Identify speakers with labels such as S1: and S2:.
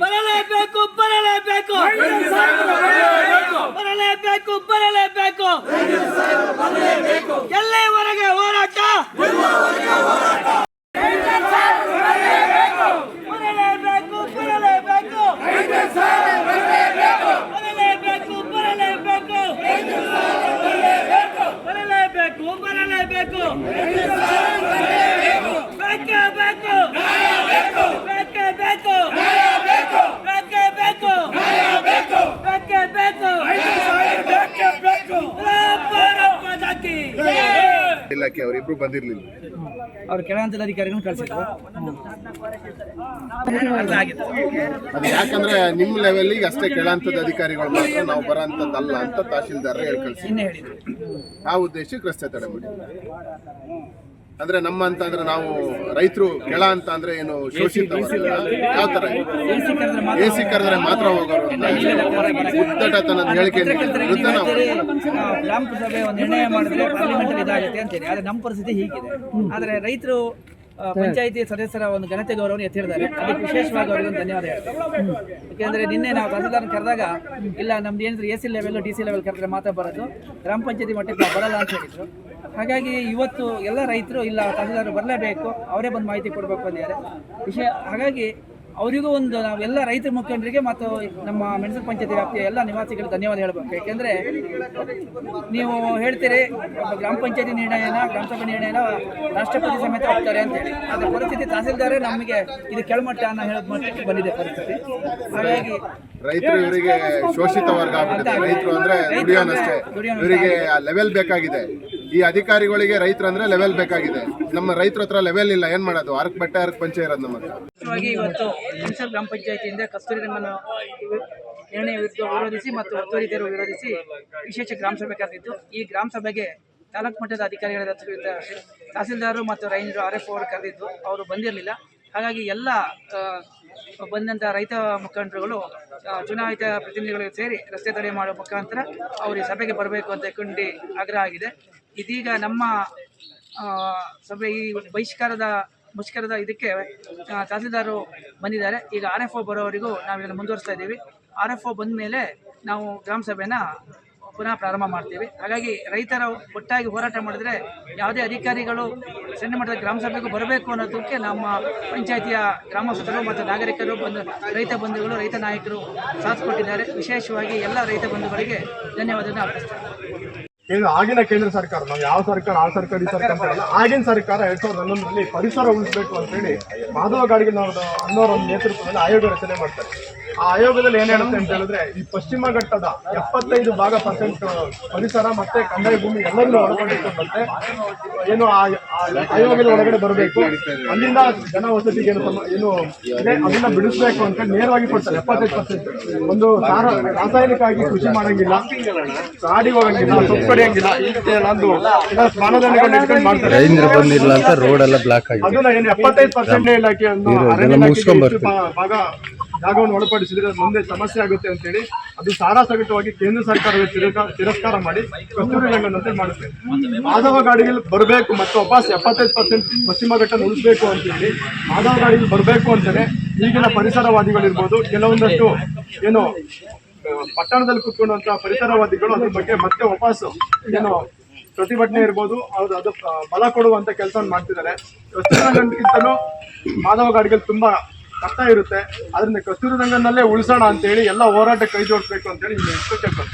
S1: ಬರಲೇಬೇಕು ಬರಲೇಬೇಕು. ಬರಲೇಬೇಕು ಬರಲೇಬೇಕು. ಎಲ್ಲಿವರೆಗೆ ಹೋರಾಟ? ಬರಲೇಬೇಕು ಬರಲೇಬೇಕು. ಬರಲೇಬೇಕು ಬರಲೇಬೇಕು. ಬರಲೇಬೇಕು ಬರಲೇಬೇಕು. ಬೇಕೇ ಬೇಕು. ಬೇಕೇ ಬೇಕು ಬೇಕೇ ಬೇಕು ಬೇಕೇ ಬೇಕು ರಪ್ಪ ಜಾತಿ
S2: ಇಲಾಖೆ ಅವರಿಬ್ರು ಬಂದಿರ್ಲಿಲ್ಲ.
S1: ಅವ್ರು ಕೆಳ ಹಂತದ ಅಧಿಕಾರಿಗಳನ್ನ ಕಳಿಸಿದ್ರು.
S2: ಅದು ಯಾಕಂದ್ರೆ ನಿಮ್ಮ ಲೆವೆಲ್ಗೆ ಅಷ್ಟೇ ಕೆಳಹಂತದ ಅಧಿಕಾರಿಗಳು ಮಾತ್ರ ನಾವು ಬರೋಂಥದ್ದಲ್ಲ ಅಂತ ತಹಶೀಲ್ದಾರ್ ಹೇಳಿ ಕಳ್ಸಿ ಆ ಉದ್ದೇಶಕ್ಕೆ ರಸ್ತೆ ತಡೆ ಮಾಡಿ ಅಂದ್ರೆ ನಮ್ಮ ಅಂತ ಅಂದ್ರೆ ನಾವು ರೈತರು ಕೆಳ ಅಂತ ಅಂದ್ರೆ ಏನು ಶೋಷಿತ ಯಾವ ತರ
S1: ಎಸಿ ಕರೆದ್ರೆ ಮಾತ್ರ
S2: ಎ ಸಿ ಕರೆದ್ರೆ ಮಾತ್ರ ಹೋಗೋರು ಉದ್ದಟತನದ ಹೇಳಿಕೆ ವಿರುದ್ಧ ನಾವು
S1: ಗ್ರಾಮ ಸಭೆ ಒಂದು ನಿರ್ಣಯ ಮಾಡಿದ್ರೆ ಪಾರ್ಲಿಮೆಂಟ್ ಇದಾಗುತ್ತೆ ಅಂತೇಳಿ ಆದ್ರೆ ನಮ್ಮ ಪರಿಸ್ಥಿತಿ ಹೀಗಿದೆ. ಆದ್ರೆ ರೈತರು ಪಂಚಾಯಿತಿ ಸದಸ್ಯರ ಒಂದು ಘನತೆ ಗೌರವವನ್ನು ಎತ್ತಿಡಿದ್ದಾರೆ ಅದಕ್ಕೆ ವಿಶೇಷವಾಗಿ ಅವರಿಗೆ ಒಂದು ಧನ್ಯವಾದ ಹೇಳ್ತಾರೆ ಯಾಕೆಂದ್ರೆ ನಿನ್ನೆ ನಾವು ತಹಸೀಲ್ದಾರ್ ಕರೆದಾಗ ಇಲ್ಲ ನಮ್ದು ಏನಿದ್ರೆ A C level D C level ಕರೆದ್ರೆ ಮಾತ್ರ ಬರೋದು. ಗ್ರಾಮ ಪಂಚಾಯತಿ ಮಟ್ಟಕ್ಕೆ ಬರಲ್ಲ ಅಂತ ಹೇಳಿದ್ರು. ಹಾಗಾಗಿ ಇವತ್ತು ಎಲ್ಲ ರೈತರು ಇಲ್ಲ ತಹಸೀಲ್ದಾರ್ ಬರಲೇಬೇಕು ಅವರೇ ಬಂದು ಮಾಹಿತಿ ಕೊಡಬೇಕು ಅಂದಿದ್ದಾರೆ. ವಿಷಯ ಹಾಗಾಗಿ ಅವರಿಗೂ ಒಂದು ನಾವೆಲ್ಲ ರೈತ ಮುಖಂಡರಿಗೆ ಮತ್ತು ನಮ್ಮ ಮೆಣಸಿನ ಪಂಚಾಯತಿ ವ್ಯಾಪ್ತಿಯ ಎಲ್ಲ ನಿವಾಸಿಗಳಿಗೆ ಧನ್ಯವಾದ ಹೇಳಬೇಕು. ಯಾಕೆಂದರೆ ನೀವು ಹೇಳ್ತೀರಿ ಗ್ರಾಮ ಪಂಚಾಯತಿ ನಿರ್ಣಯನ ಗ್ರಾಮ ಸಭೆ ನಿರ್ಣಯನ ರಾಷ್ಟ್ರಪತಿ ಸಮೇತ ಹೋಗ್ತಾರೆ ಅಂತೇಳಿ ಅದರ ಪರಿಸ್ಥಿತಿ ತಹಸೀಲ್ದಾರೇ ನಮಗೆ ಇದು ಕೆಳಮಟ್ಟ ಅನ್ನೋ ಹೇಳೋದು ಮಟ್ಟಕ್ಕೆ ಬಂದಿದೆ ಪರಿಸ್ಥಿತಿ. ಹಾಗಾಗಿ
S2: ರೈತರು ಇವರಿಗೆ ಶೋಷಿತ ವರ್ಗ ಆಗುತ್ತೆ ರೈತರು ಅಂದ್ರೆ ದುಡಿಯೋನಷ್ಟೇ. ಇವರಿಗೆ ಲೆವೆಲ್ ಬೇಕಾಗಿದೆ. ಈ ಅಧಿಕಾರಿಗಳಿಗೆ ರೈತರ ಅಂದ್ರೆ ಲೆವೆಲ್ ಬೇಕಾಗಿದೆ. ನಮ್ಮ ರೈತರ ಹತ್ರ ಲೆವೆಲ್ ಇಲ್ಲ, ಏನ್ ಮಾಡೋದು? ಅರ್ಕ್ ಬೆಟ್ಟ, ಅರ್ಕ್ ಪಂಚೆ ಇರೋದು ನಮ್ಮ
S1: ಇವತ್ತು ಗ್ರಾಮ ಪಂಚಾಯತಿಯಿಂದ ಕಸ್ತೂರಿ ರಂಗನ ನಿರ್ಣಯ ವಿರೋಧಿಸಿ ಮತ್ತು ಒತ್ತುವರಿ ವಿರೋಧಿಸಿ ವಿಶೇಷ ಗ್ರಾಮ ಸಭೆ ಕರೆದಿದ್ದು ಈ ಗ್ರಾಮ ಸಭೆಗೆ ತಾಲೂಕು ಮಟ್ಟದ ಅಧಿಕಾರಿಗಳ ತಹಸೀಲ್ದಾರರು ಮತ್ತು ರೈತರು ಆರ್ ಎಫ್ ಅವರು ಕರೆದಿದ್ದು, ಅವರು ಬಂದಿರಲಿಲ್ಲ. ಹಾಗಾಗಿ ಎಲ್ಲ ಬಂದಂಥ ರೈತ ಮುಖಂಡರುಗಳು ಚುನಾಯಿತ ಪ್ರತಿನಿಧಿಗಳು ಸೇರಿ ರಸ್ತೆ ತಡೆ ಮಾಡುವ ಮುಖಾಂತರ ಅವರು ಈ ಸಭೆಗೆ ಬರಬೇಕು ಅಂತ ಕೊಂಡಿ ಆಗ್ರಹ ಆಗಿದೆ. ಇದೀಗ ನಮ್ಮ ಸಭೆ ಈ ಬಹಿಷ್ಕಾರದ ಮುಷ್ಕರದ ಇದಕ್ಕೆ ತಹಸೀಲ್ದಾರು ಬಂದಿದ್ದಾರೆ. ಈಗ ಆರ್ ಎಫ್ ಒ ಬರೋವರೆಗೂ ನಾವು ಇದನ್ನು ಮುಂದುವರಿಸ್ತಾ ಇದ್ದೀವಿ. ಆರ್ ಎಫ್ ಒ ಬಂದ ಮೇಲೆ ನಾವು ಗ್ರಾಮ ಸಭೆನ ಪುನಃ ಪ್ರಾರಂಭ ಮಾಡ್ತೀವಿ. ಹಾಗಾಗಿ ರೈತರ ಒಟ್ಟಾಗಿ ಹೋರಾಟ ಮಾಡಿದರೆ ಯಾವುದೇ ಅಧಿಕಾರಿಗಳು ಸಣ್ಣ ಮಟ್ಟದ ಗ್ರಾಮ ಸಭೆಗೂ ಬರಬೇಕು ಅನ್ನೋದಕ್ಕೆ ನಮ್ಮ ಪಂಚಾಯಿತಿಯ ಗ್ರಾಮಸ್ಥರು ಮತ್ತು ನಾಗರಿಕರು ಬಂದು ರೈತ ಬಂಧುಗಳು, ರೈತ ನಾಯಕರು ಸಾಥ್ ಕೊಟ್ಟಿದ್ದಾರೆ. ವಿಶೇಷವಾಗಿ ಎಲ್ಲ ರೈತ ಬಂಧುಗಳಿಗೆ ಧನ್ಯವಾದವನ್ನು ಅರ್ಪಿಸ್ತಾರೆ
S3: ಕೇಂದ್ರ, ಆಗಿನ ಕೇಂದ್ರ ಸರ್ಕಾರ, ನಾವು ಯಾವ ಸರ್ಕಾರ, ಆ ಸರ್ಕಾರ, ಈ ಸರ್ಕಾರ ಅಂತ. ಆಗಿನ ಸರ್ಕಾರ ಎರಡ್ ಸಾವಿರದ ಹನ್ನೊಂದರಲ್ಲಿ ಪರಿಸರ ಉಳಿಸಬೇಕು ಅಂತೇಳಿ ಮಾಧವ ಗಾಡ್ಗಿನವ್ರದ್ದು ಅನ್ನೋರ ನೇತೃತ್ವದಲ್ಲಿ ಆಯೋಗ ರಚನೆ ಮಾಡ್ತಾರೆ. ಆ ಆಯೋಗದಲ್ಲಿ ಏನ್ ಹೇಳುತ್ತೆ ಅಂತ ಹೇಳಿದ್ರೆ ಈ ಪಶ್ಚಿಮ ಘಟ್ಟದ ಎಪ್ಪತ್ತೈದು ಭಾಗ ಪರ್ಸೆಂಟ್ ಪರಿಸರ ಮತ್ತೆ ಕಂದಾಯ ಭೂಮಿ ಎಲ್ಲರನ್ನೂ ಒಳಗೊಂಡಿರ್ತಕ್ಕಂತೆ. ಏನು ಆ ಆಯೋಗದ ಒಳಗಡೆ ಬರಬೇಕು. ಅಲ್ಲಿಂದ ಜನ ವಸತಿಗೆ ಏನು ಏನು ಅದನ್ನ ಬಿಡಿಸ್ಬೇಕು ಅಂತ ನೇರವಾಗಿ ಕೊಡ್ತಾರೆ. ಎಪ್ಪತ್ತೈದು ಪರ್ಸೆಂಟ್ ಒಂದು ರಾಸಾಯನಿಕ ಆಗಿ ಕೃಷಿ ಮಾಡಂಗಿಲ್ಲ, ಕಾಡಿಗೆ ಹೋಗಂಗಿಲ್ಲ ಮಾಡ್ತಾರೆ.
S4: ರೈತರು ಬಂದಿಲ್ಲ ಅಂತ ರೋಡ್ ಎಲ್ಲ ಬ್ಲಾಕ್ ಆಗಿದೆ.
S3: ಅದನ್ನ ಏನು ಎಪ್ಪತ್ತೈದು ಪರ್ಸೆಂಟ್ ಇಲಾಖೆ ಒಂದು ಅರಣ್ಯ
S4: ಮುಗಿಸ್ಕೊಂಡ್
S3: ಭಾ- ಭಾಗ ಜಾಗವನ್ನು ಒಳಪಡಿಸಿದ್ರೆ ಮುಂದೆ ಸಮಸ್ಯೆ ಆಗುತ್ತೆ ಅಂತೇಳಿ ಅದು ಸಾರಾಸಗಟವಾಗಿ ಕೇಂದ್ರ ಸರ್ಕಾರವೇ ತಿರಸ್ಕಾರ- ತಿರಸ್ಕಾರ ಮಾಡಿ ಕಸ್ತೂರಿ ರಂಗನಂತೆ ಮಾಡುತ್ತೆ. ಮಾಧವ ಗಾಡಿಗಳು ಬರಬೇಕು ಮತ್ತು ವಾಪಸ್ ಎಪ್ಪತ್ತೈದು ಪರ್ಸೆಂಟ್ ಪಶ್ಚಿಮ ಘಟ್ಟ ಉಳಿಸಬೇಕು ಅಂತೇಳಿ ಮಾಧವ ಗಾಡಿಗಳು ಬರಬೇಕು ಅಂತಾನೆ ಈಗಿನ ಪರಿಸರವಾದಿಗಳಿರ್ಬೋದು ಕೆಲವೊಂದಷ್ಟು ಏನು ಪಟ್ಟಣದಲ್ಲಿ ಕೂತ್ಕೊಂಡಂತ ಪರಿಸರವಾದಿಗಳು ಅದ್ರ ಬಗ್ಗೆ ಮತ್ತೆ ವಾಪಸ್ಸು ಏನು ಪ್ರತಿಭಟನೆ ಇರ್ಬೋದು ಅವ್ರು ಅದು ಬಲ ಕೊಡುವಂತ ಕೆಲಸವನ್ನು ಮಾಡ್ತಿದ್ದಾರೆ. ಕಸ್ತೂರಿ ರಂಗನ್ಗಿಂತಲೂ ಮಾಧವ ಗಾಡಿಗಳು ತುಂಬಾ ಕಷ್ಟ ಇರುತ್ತೆ. ಅದರಿಂದ ಕಸ್ತೂರಿ ರಂಗನಲ್ಲೇ ಉಳಿಸೋಣ ಅಂತೇಳಿ ಎಲ್ಲ ಹೋರಾಟ ಕೈ ಜೋಡಿಸ್ಬೇಕು ಅಂತೇಳಿ ಇಲ್ಲಿ ಕೇಳ್ಕೊಂಡು